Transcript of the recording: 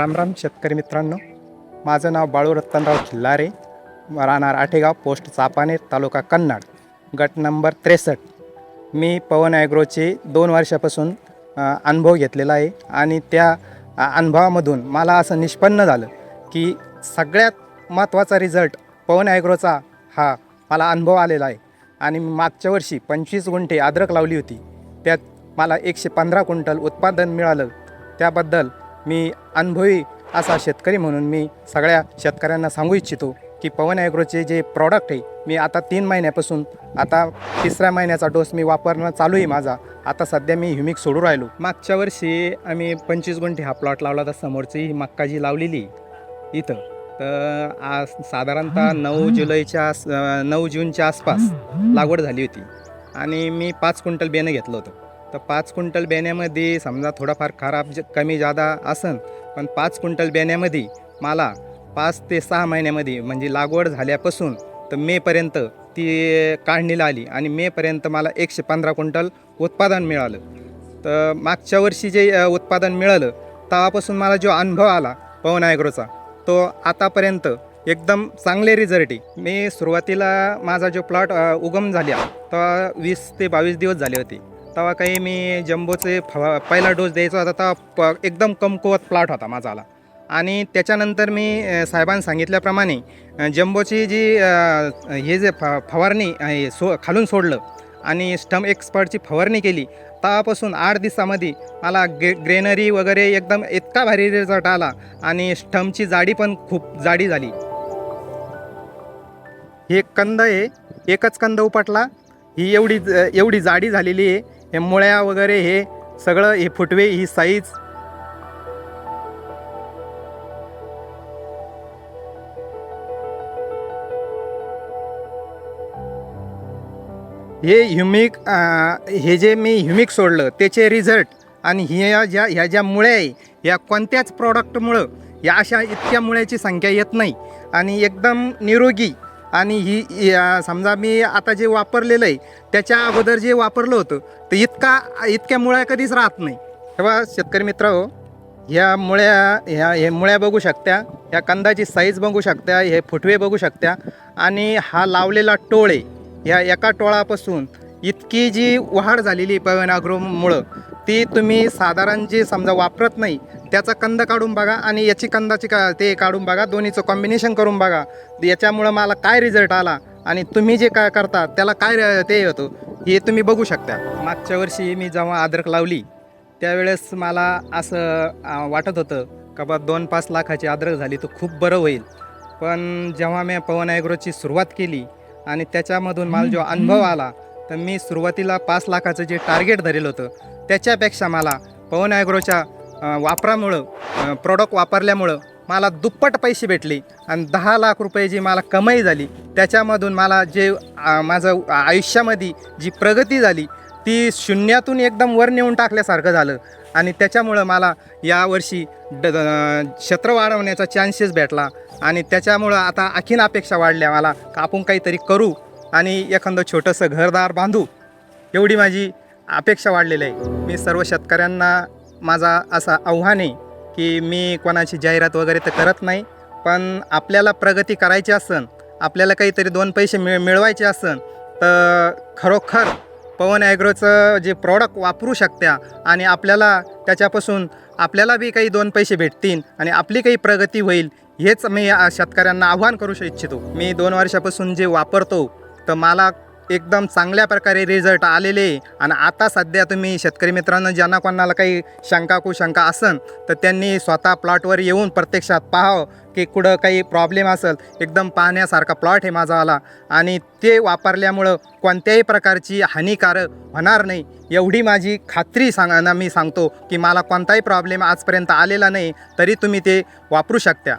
राम राम शेतकरी मित्रांनो. माझं नाव बाळू रत्तनराव खिल्लारे. राहणार आठेगाव पोस्ट चापानेर तालुका कन्नड. गट नंबर त्रेसष्ट. मी पवन ॲग्रोचे दोन वर्षापासून अनुभव घेतलेला आहे आणि त्या अनुभवामधून मला असं निष्पन्न झालं की सगळ्यात महत्त्वाचा रिझल्ट पवन ॲग्रोचा हा मला अनुभव आलेला आहे. आणि मी मागच्या वर्षी पंचवीस गुंठे अद्रक लावली होती. त्यात मला एकशे पंधरा क्विंटल उत्पादन मिळालं. त्याबद्दल मी अनुभवी असा शेतकरी म्हणून मी सगळ्या शेतकऱ्यांना सांगू इच्छितो की पवन ॲग्रोचे जे प्रॉडक्ट आहे मी आता तीन महिन्यापासून आता तिसऱ्या महिन्याचा डोस मी वापरणं चालू आहे माझा. आता सध्या मी ह्युमिक सोडू राहिलो. मागच्या वर्षी आम्ही पंचवीस गुंठे हा प्लॉट लावला होता समोरची ही मक्का जी लावलेली आहे इथं. तर आज साधारणतः नऊ जुलैच्या नऊ जूनच्या आसपास लागवड झाली होती. आणि मी पाच क्विंटल बेणं घेतलं होतं. तर पाच क्विंटल बेण्यामध्ये समजा थोडाफार खराब ज कमी जादा असन पण पाच क्विंटल बेण्यामध्ये मला पाच ते सहा महिन्यामध्ये म्हणजे लागवड झाल्यापासून तर मेपर्यंत ती काढणीला आली आणि मेपर्यंत मला एकशे पंधरा क्विंटल उत्पादन मिळालं. तर मागच्या वर्षी जे उत्पादन मिळालं तेव्हापासून मला जो अनुभव आला पवन आयग्रोचा तो आतापर्यंत एकदम चांगले रिझल्ट आहे. मी सुरुवातीला माझा जो प्लॉट उगम झाला तेव्हा वीस ते बावीस दिवस झाले होते. तेव्हा काही मी जम्बोचे फवा पहिला डोस द्यायचा होता तेव्हा प एकदम कमकुवत प्लॉट होता माझाला आणि त्याच्यानंतर मी साहेबांनी सांगितल्याप्रमाणे जम्बोची जी हे जे फ फवारणी सो खालून सोडलं आणि स्टम एक्सपर्टची फवारणी केली तेव्हापासून आठ दिवसामध्ये मला ग्रे ग्रेनरी वगैरे एकदम इतका भारी रिझल्ट आला आणि स्टमची जाडी पण खूप जाडी झाली. हे कंद आहे एकच कंद उपटला ही एवढी एवढी जाडी झालेली आहे हे मुळ्या वगैरे हे सगळं हे फुटवे ही साईज. हे ह्युमिक हे जे मी ह्युमिक सोडलं त्याचे रिझल्ट आणि ह्या ज्या ह्या ज्या मुळ्या आहे या कोणत्याच प्रॉडक्टमुळं या अशा इतक्या मुळ्याची संख्या येत नाही. आणि एकदम निरोगी आणि ही या- समजा मी आता जे वापरलेलं आहे त्याच्या अगोदर जे वापरलं होतं तर इतका इतक्या मुळ्या कधीच राहत नाही. तेव्हा शेतकरी मित्र हो ह्या मुळ्या ह्या हे मुळ्या बघू शकत्या ह्या कंदाची साईज बघू शकत्या हे फुटवे बघू शकत्या आणि हा लावलेला टोळ आहे ह्या एका टोळापासून इतकी जी वाढ झालेली पवन अग्रोमुळं ती तुम्ही साधारण जे समजा वापरत नाही त्याचा कंद काढून बघा आणि याची कंदाची का ते काढून बघा दोन्हीचं कॉम्बिनेशन करून बघा. याच्यामुळं मला काय रिझल्ट आला आणि तुम्ही जे काय करता त्याला काय ते होतं हे तुम्ही बघू शकता. मागच्या वर्षी मी जेव्हा अद्रक लावली त्यावेळेस मला असं वाटत होतं का बा दोन पाच लाखाची अद्रक झाली तर खूप बरं होईल. पण जेव्हा मी पवन ॲग्रोची सुरुवात केली आणि त्याच्यामधून मला जो अनुभव आला तर मी सुरुवातीला पाच लाखाचं जे टार्गेट धरेलं होतं त्याच्यापेक्षा मला पवन ॲग्रोच्या वापरामुळं प्रोडक्ट वापरल्यामुळं मला दुप्पट पैसे भेटले आणि दहा लाख रुपये जी मला कमाई झाली त्याच्यामधून मला जे माझं आयुष्यामध्ये जी प्रगती झाली ती शून्यातून एकदम वर नेऊन टाकल्यासारखं झालं आणि त्याच्यामुळं मला यावर्षी ड क्षेत्र वाढवण्याचा चान्सेस भेटला आणि त्याच्यामुळं आता आणखीन अपेक्षा वाढल्या मला का आपण काहीतरी करू आणि एखादं छोटंसं घरदार बांधू एवढी माझी अपेक्षा वाढलेली आहे. मी सर्व शेतकऱ्यांना माझा असा आव्हान आहे की मी कोणाची जाहिरात वगैरे तर करत नाही पण आपल्याला प्रगती करायची असन आपल्याला काहीतरी दोन पैसे मिळ मिळवायचे असन तर खरोखर पवन ॲग्रोचं जे प्रॉडक्ट वापरू शकत्या आणि आपल्याला त्याच्यापासून आपल्याला बी काही दोन पैसे भेटतील आणि आपली काही प्रगती होईल हेच मी शेतकऱ्यांना आव्हान करू इच्छितो. मी दोन वर्षापासून जे वापरतो तर मला एकदम चांगल्या प्रकारे रिझल्ट आलेले आहे. आणि आता सध्या तुम्ही शेतकरी मित्रांनो ज्यांना कोणाला काही शंका कुशंका असन तर त्यांनी स्वतः प्लॉटवर येऊन प्रत्यक्षात पाहावं की कुठं काही प्रॉब्लेम असेल. एकदम पाहण्यासारखा प्लॉट आहे आला आणि ते वापरल्यामुळं कोणत्याही प्रकारची हानिकारक होणार नाही. एवढी माझी खात्री सांगा मी सांगतो की मला कोणताही प्रॉब्लेम आजपर्यंत आलेला नाही तरी तुम्ही ते वापरू शकता.